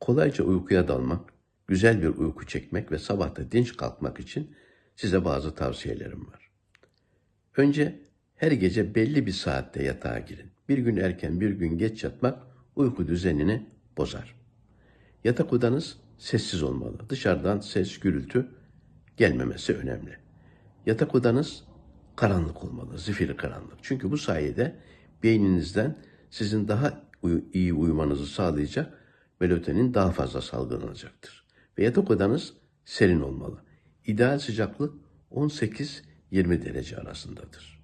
Kolayca uykuya dalmak, güzel bir uyku çekmek ve sabahta dinç kalkmak için size bazı tavsiyelerim var. Önce her gece belli bir saatte yatağa girin. Bir gün erken bir gün geç yatmak uyku düzenini bozar. Yatak odanız sessiz olmalı. Dışarıdan ses, gürültü gelmemesi önemli. Yatak odanız karanlık olmalı, zifiri karanlık. Çünkü bu sayede beyninizden sizin daha iyi uyumanızı sağlayacak melatonin daha fazla salgılanacaktır. Ve yatak odanız serin olmalı. İdeal sıcaklık 18-20 derece arasındadır.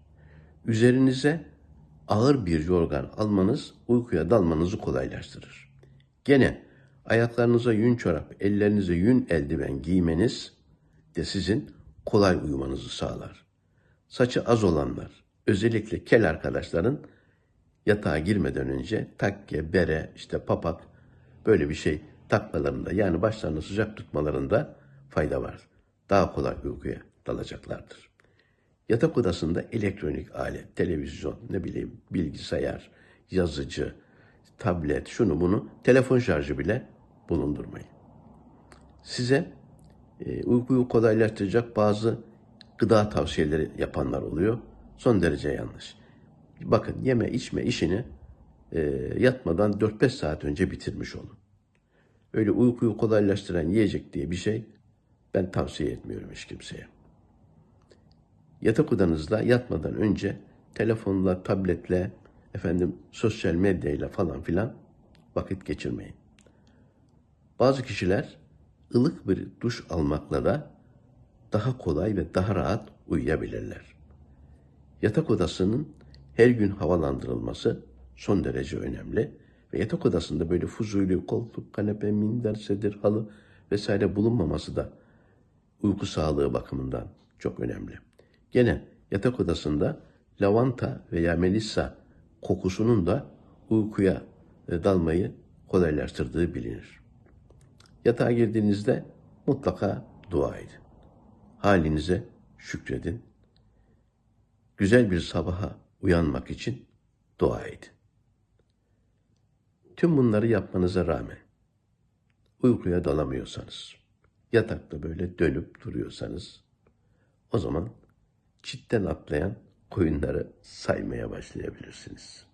Üzerinize ağır bir yorgan almanız uykuya dalmanızı kolaylaştırır. Gene ayaklarınıza yün çorap, ellerinize yün eldiven giymeniz de sizin kolay uyumanızı sağlar. Saçı az olanlar, özellikle kel arkadaşların yatağa girmeden önce takke, bere, işte papak böyle bir şey takmalarında yani başlarını sıcak tutmalarında fayda var. Daha kolay uykuya dalacaklardır. Yatak odasında elektronik alet, televizyon, ne bileyim bilgisayar, yazıcı, tablet, şunu bunu, telefon şarjı bile bulundurmayın. Size e, uykuyu kolaylaştıracak bazı gıda tavsiyeleri yapanlar oluyor. Son derece yanlış. Bakın yeme içme işini e, yatmadan 4-5 saat önce bitirmiş olun. Öyle uykuyu kolaylaştıran yiyecek diye bir şey ben tavsiye etmiyorum hiç kimseye. Yatak odanızda yatmadan önce telefonla, tabletle, efendim sosyal medyayla falan filan vakit geçirmeyin. Bazı kişiler ılık bir duş almakla da daha kolay ve daha rahat uyuyabilirler. Yatak odasının her gün havalandırılması son derece önemli ve yatak odasında böyle fuzuli koltuk, kanepe, minder, sedir, halı vesaire bulunmaması da uyku sağlığı bakımından çok önemli. Gene yatak odasında lavanta veya melissa kokusunun da uykuya e, dalmayı kolaylaştırdığı bilinir. Yatağa girdiğinizde mutlaka dua edin. Halinize şükredin. Güzel bir sabaha uyanmak için dua edin. Tüm bunları yapmanıza rağmen uykuya dalamıyorsanız, yatakta böyle dönüp duruyorsanız, o zaman çitten atlayan koyunları saymaya başlayabilirsiniz.